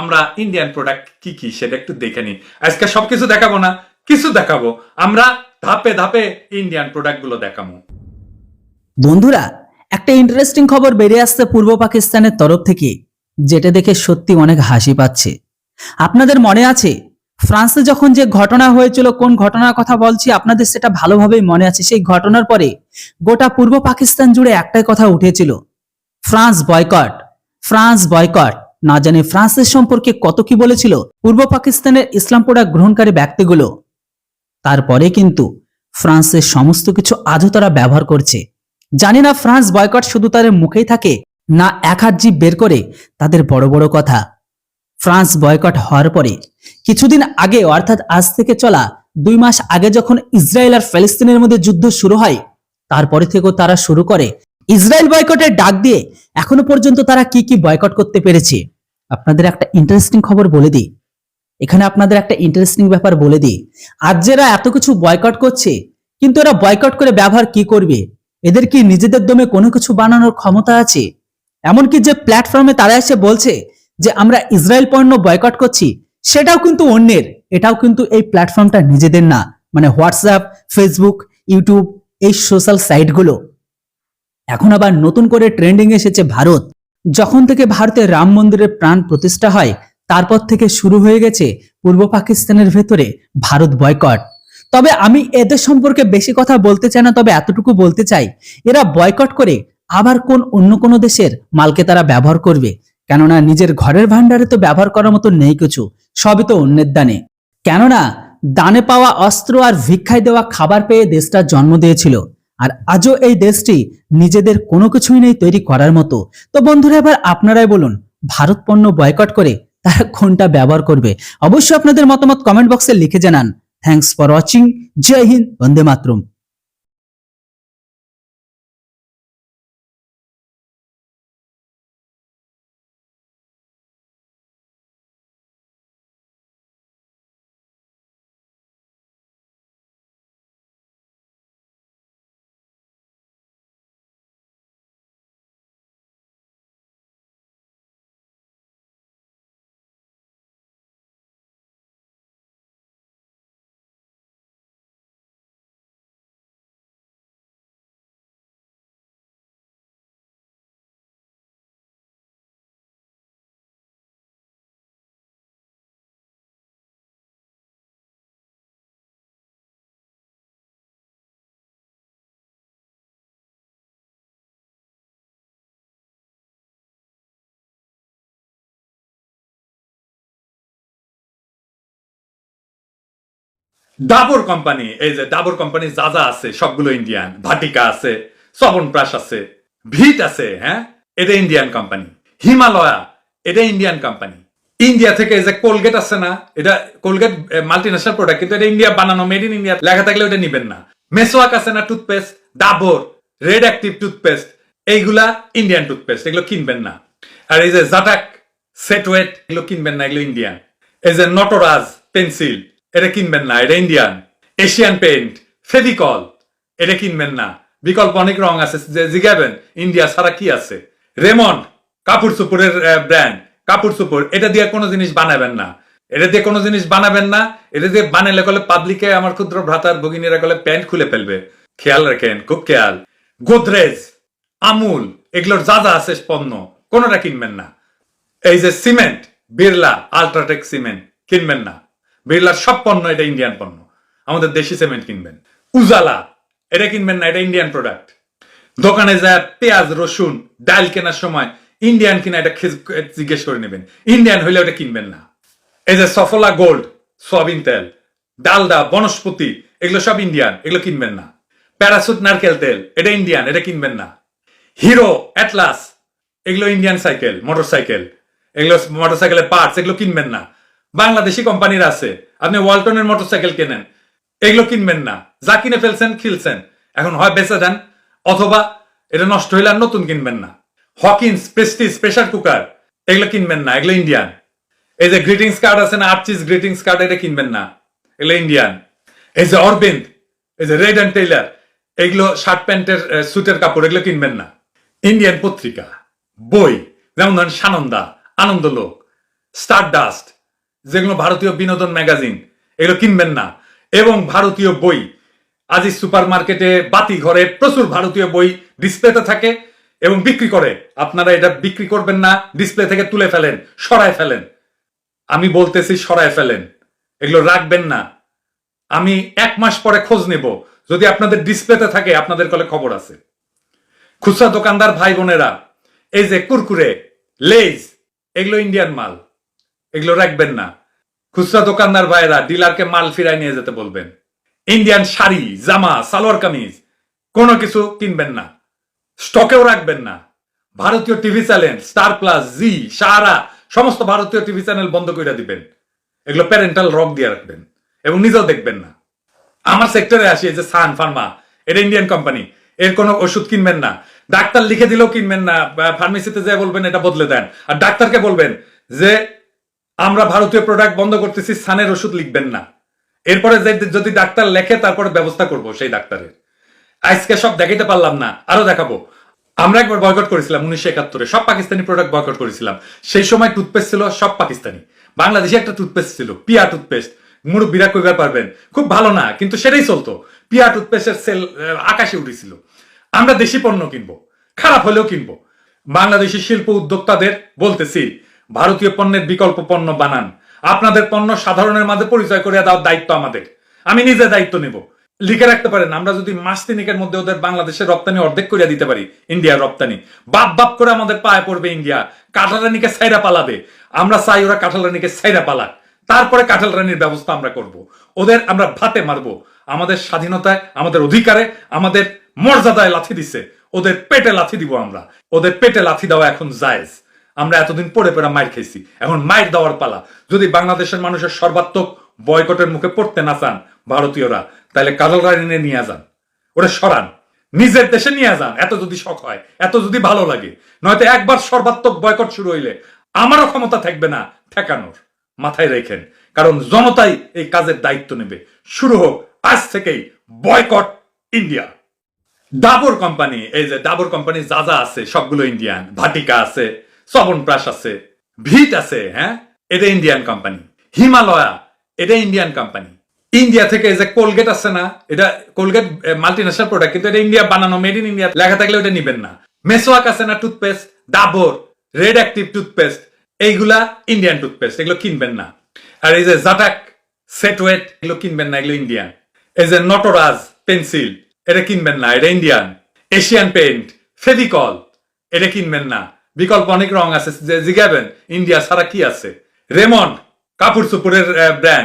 আমরা Indian product কি কি সেটা একটু দেখে নিই। আজকে সবকিছু দেখাবো না, কিছু দেখাবো। আমরা ধাপে ধাপে ইন্ডিয়ান প্রোডাক্টগুলো দেখাবো। বন্ধুরা, একটা ইন্টারেস্টিং খবর বেরিয়ে আসছে পূর্ব পাকিস্তানের তরফ থেকে, যেটা দেখে সত্যি অনেক হাসি পাচ্ছে। আপনাদের মনে আছে, ফ্রান্সে যখন যে ঘটনা হয়েছিল, কোন ঘটনার কথা বলছি, আপনাদের সেটা ভালোভাবেই মনে আছে। সেই ঘটনার পরে গোটা পূর্ব পাকিস্তান জুড়ে একটাই কথা উঠেছিল, ফ্রান্স বয়কট ফ্রান্স বয়কট না জানি ফ্রান্সের সম্পর্কে কত কি বলেছিল, পূর্ব পাকিস্তানের ইসলাম প্রোডাক্ট গ্রহণকারী ব্যক্তিগুলো। তারপরে কিন্তু ফ্রান্সের সমস্ত কিছু আজও তারা ব্যবহার করছে। জানি না ফ্রান্স বয়কট শুধু তাদের মুখেই থাকে, না এক হাত জিভ বের করে তাদের বড় বড় কথা। ফ্রান্স বয়কট হওয়ার পরে, কিছুদিন আগে অর্থাৎ আজ থেকে চলা দুই মাস আগে যখন ইসরায়েল আর ফিলিস্তিনের মধ্যে যুদ্ধ শুরু হয়, তারপরে থেকেও তারা শুরু করে, ইসরায়েল বয়কটের ডাক দিয়ে এখনও পর্যন্ত তারা কি কি বয়কট করতে পেরেছে? আপনাদের একটা ইন্টারেস্টিং খবর বলে দিই। এখানে আপনাদের একটা ইন্টারেস্টিং ব্যাপার বলে দিই। আজ যারা এত কিছু বয়কট করছে, কিন্তু এরা বয়কট করে ব্যবহার কি করবে? এদের কি নিজেদের দমে কোনো কিছু বানানোর ক্ষমতা আছে? এমনকি যে প্ল্যাটফর্মে তারা এসে বলছে যে আমরা ইসরায়েল পণ্য বয়কট করছি, সেটাও কিন্তু অন্যের। এটাও কিন্তু এই প্ল্যাটফর্মটা নিজেদের না। মানে হোয়াটসঅ্যাপ ফেসবুক ইউটিউব এই সোশ্যাল সাইটগুলো এখন আবার নতুন করে ট্রেন্ডিং এসেছে ভারত। যখন থেকে ভারতের রাম মন্দিরের প্রাণ প্রতিষ্ঠা হয়, তারপর থেকে শুরু হয়ে গেছে পূর্ব পাকিস্তানের ভেতরে ভারত বয়কট। তবে আমি এদের সম্পর্কে বেশি কথা বলতে চাই না, তবে এতটুকু বলতে চাই, এরা বয়কট করে আবার কোন অন্য কোনো দেশের মালকে তারা ব্যবহার করবে? কেননা নিজের ঘরের ভান্ডারে তো ব্যবহার করার মতো নেই কিছু, সবই তো অন্যের দানে। কেননা দানে পাওয়া অস্ত্র আর ভিক্ষায় দেওয়া খাবার পেয়ে দেশটা জন্ম দিয়েছিল। আর আজও এই দেশটি নিজেদের কোনো কিছুই নেই তৈরি করার মতো। তো বন্ধুরা, এবার আপনারাই বলুন, ভারত পণ্য বয়কট করে তারা কোনটা ব্যবহার করবে? অবশ্যই আপনাদের মতামত কমেন্ট বক্সে লিখে জানান। Thanks for watching Jai Hind, Vande Mataram. Dabur company এই যে ডাবর কোম্পানি যা যা আছে, সবগুলো ইন্ডিয়ান ভাটিকা আছে শ্রবণপ্রাস আছে ভিট আছে হ্যাঁ? এটা ইন্ডিয়ান কোম্পানি হিমালয়া এটা ইন্ডিয়ান কোম্পানি ইন্ডিয়া থেকে যে কোলগেট আছে না, এটা কোলগেট মাল্টি প্রোডাক্ট কিন্তু এটা ইন্ডিয়া বানানো মেড ইন ইন্ডিয়া লেখা থাকলে ওটা নিবেন না। মেসোয়াক আছে না toothpaste Dabur red active toothpaste এইগুলা ইন্ডিয়ান টুথপেস্ট এগুলো কিনবেন না। আর এই যে জাটাক সেটওয়েট এগুলো কিনবেন না, এগুলো ইন্ডিয়ান এই যে নটরাজ পেন্সিল এটা কিনবেন না, এটা ইন্ডিয়ান এশিয়ান পেন্ট ফেভিকল এটা কিনবেন না। বিকল্প অনেক রং আছে, যে জিগাবেন ইন্ডিয়া ছাড়া কি আছে? রেমন্ড কাপড় চুপুরের ব্র্যান্ড কাপড় চুপুর এটা দিয়ে কোনো জিনিস বানাবেন না। এটা দিয়ে কোনো জিনিস বানাবেন না, এটা দিয়ে বানালে গেলে পাবলিকে আমার ক্ষুদ্র ভ্রাতার ভগিনীরা গেলে প্যান্ট খুলে ফেলবে। খেয়াল রাখেন, খুব খেয়াল। গোদরেজ, আমুল, এগুলোর যা যা আছে পণ্য, কোনোটা কিনবেন না। এই যে সিমেন্ট, বিড়লা আলট্রাটেক সিমেন্ট, কিনবেন না। বিড়লার সব পণ্য এটা ইন্ডিয়ান পণ্য। আমাদের দেশি সিমেন্ট কিনবেন। উজালা, এটা কিনবেন না, এটা ইন্ডিয়ান প্রোডাক্ট দোকানে যায় পেঁয়াজ, রসুন, ডাল কেনার সময় ইন্ডিয়ান কিনা এটা জিজ্ঞেস করে নেবেন। ইন্ডিয়ান হইলে ওটা কিনবেন না। এই যে সফলা গোল্ড সয়াবিন তেল, ডালডা, বনস্পতি, এগুলো সব ইন্ডিয়ান এগুলো কিনবেন না। প্যারাসুট, নারকেল তেল, এটা ইন্ডিয়ান এটা কিনবেন না। হিরো অ্যাটলাস এগুলো ইন্ডিয়ান সাইকেল মোটর সাইকেল এগুলো মোটর সাইকেলের পার্টস এগুলো কিনবেন না। বাংলাদেশি কোম্পানির আছে। আপনি ওয়ালটনের মোটর সাইকেল কেনেন। এগুলো কিনবেন না। যা কিনে ফেলছেন, খিলছেন। এখন হয় বেচে দেন, অথবা এটা নষ্ট হইলে আর নতুন কিনবেন না। হকিন্স প্রেস্টিজ প্রেসার কুকার এগুলো কিনবেন না। এগুলো ইন্ডিয়ান এই যে গ্রিটিংস কার্ড আছে না আর্চিস গ্রিটিংস কার্ড এটা কিনবেন না। এগুলো ইন্ডিয়ান এই যে অরবিন্দ এই যে রেড অ্যান্ড টেইলার এগুলো শার্ট প্যান্টের সুটের কাপড়, এগুলো কিনবেন না। ইন্ডিয়ান পত্রিকা, বই, যেমন ধরেন সানন্দা, আনন্দলোক স্টার ডাস্ট যেগুলো ভারতীয় বিনোদন ম্যাগাজিন, এগুলো কিনবেন না। এবং ভারতীয় বই আজি সুপার মার্কেটে বাতি ঘরে প্রচুর ভারতীয় বই ডিসপ্লেতে থাকে এবং বিক্রি করে। আপনারা এটা বিক্রি করবেন না, ডিসপ্লে থেকে তুলে ফেলেন, সরায় ফেলেন। আমি বলতেছি সরায় ফেলেন, এগুলো রাখবেন না। আমি এক মাস পরে খোঁজ নেব, যদি আপনাদের ডিসপ্লেতে থাকে, আপনাদের কলে খবর আছে। খুচরা দোকানদার ভাই বোনেরা এই যে কুরকুরে লেজ এগুলো ইন্ডিয়ান মাল। এগুলো রাখবেন না। খুচরা দোকানদার ভাইরা ডিলারকে মাল ফিরাই নিয়ে যেতে বলবেন। ইন্ডিয়ান শাড়ি, জামা, সালোয়ার কামিজ, কোনো কিছু কিনবেন না। স্টকেও রাখবেন না। ভারতীয় TV channel, Star Plus, Zee সারা সমস্ত ভারতীয় টিভি চ্যানেল বন্ধ করে দিবেন। এগুলো প্যারেন্টাল রক দিয়ে রাখবেন এবং নিজেও দেখবেন না। আমার সেক্টরে আসি যে সান ফার্মা এটা ইন্ডিয়ান কোম্পানি এর কোনো ওষুধ কিনবেন না। ডাক্তার লিখে দিলেও কিনবেন না ফার্মেসিতে যে বলবেন, এটা বদলে দেন। আর ডাক্তারকে বলবেন যে আমরা ভারতীয় প্রোডাক্ট বন্ধ করতেছি, সানের ওষুধ লিখবেন না। এরপরে যদি ডাক্তার লেখে, তারপরে ব্যবস্থা করব সেই ডাক্তারের। আজকে সব দেখাইতে পারলাম না, আরও দেখাবো। আমরা একবার বয়কট করেছিলাম উনিশশো একাত্তরে, সব পাকিস্তানি প্রোডাক্ট বয়কট করেছিলাম। সেই সময় টুথপেস্ট ছিল সব পাকিস্তানি। বাংলাদেশে একটা টুথপেস্ট ছিল, পিয়া টুথপেস্ট মুরব্বীরা কইবার পারবেন, খুব ভালো না, কিন্তু সেটাই চলতো। পিয়া টুথপেস্টের সেল আকাশে উঠেছিল আমরা দেশি পণ্য কিনবো, খারাপ হলেও কিনবো। বাংলাদেশি শিল্প উদ্যোক্তাদের বলতেছি ভারতীয় পণ্যের বিকল্প পণ্য বানান। আপনাদের পণ্য সাধারণের মাঝে পরিচয় করে দেওয়ার দায়িত্ব আমাদের। আমি নিজে দায়িত্ব নেব। লিখে রাখতে পারেন, আমরা যদি মাস তিনিকের মধ্যে ওদের বাংলাদেশের রপ্তানি অর্ধেক করে দিতে পারি, ইন্ডিয়ার রপ্তানি। বাপ বাপ করে আমাদের পায়ে পড়বে ইন্ডিয়া। কাঁঠালানিকে সাইরা পালাবে। আমরা চাই ওরা কাঁঠালানিকে সাইরা পালাক। তারপরে কাঁঠাল রানির ব্যবস্থা আমরা করব। ওদের আমরা ভাতে মারবো। আমাদের স্বাধীনতায়, আমাদের অধিকারে, আমাদের মর্যাদায় লাথি দিছে। ওদের পেটে লাথি দিব আমরা। ওদের পেটে লাথি দেওয়া এখন জায়েজ। আমরা এতদিন পড়ে পড়ে মাইর খেয়েছি এখন মাইর দেওয়ার পালা। যদি বাংলাদেশের মানুষের সর্বাত্মক বয়কটের মুখে পড়তে না চান ভারতীয়রা, তাহলে কাজল রানী নিয়ে যান। ওরা সরান। নিজের দেশে নিয়ে যান। এত যদি শখ হয়, এত যদি ভালো লাগে। নয়তো একবার সর্বাত্মক বয়কট শুরু হইলে আমারও ক্ষমতা থাকবে না ঠেকানোর। মাথায় রেখেন। কারণ জনতাই এই কাজের দায়িত্ব নেবে। শুরু হোক আজ থেকেই বয়কট ইন্ডিয়া। ডাবর কোম্পানি, এই যে ডাবর কোম্পানি যা যা আছে, সবগুলো ইন্ডিয়ান। ভাটিকা আছে শ্রবণপ্রাস আছে ভিট আছে হ্যাঁ? এটা ইন্ডিয়ান কোম্পানি হিমালয়া এটা ইন্ডিয়ান কোম্পানি ইন্ডিয়া থেকে যে কোলগেট আছে না, এটা কোলগেট মাল্টি ন্যাশনাল প্রোডাক্ট কিন্তু এটা ইন্ডিয়া বানানো মেড ইন ইন্ডিয়া লেখা থাকলে ওটা নিবেন না। মেসোয়াক আছে না toothpaste Dabur red active toothpaste এইগুলা ইন্ডিয়ান টুথপেস্ট এগুলো কিনবেন না। আর এই যে জাটাক সেটওয়েট এগুলো কিনবেন না, এগুলো ইন্ডিয়ান এই যে নটরাজ পেন্সিল এটা কিনবেন না, এটা ইন্ডিয়ান এশিয়ান পেইন্ট ফেভিকল এটা কিনবেন না। বিকল্প অনেক রং আছে। জিগাবেন ইন্ডিয়া ছাড়া কি আছে? রেমন্ড কাপড় সুপুরের ব্র্যান্ড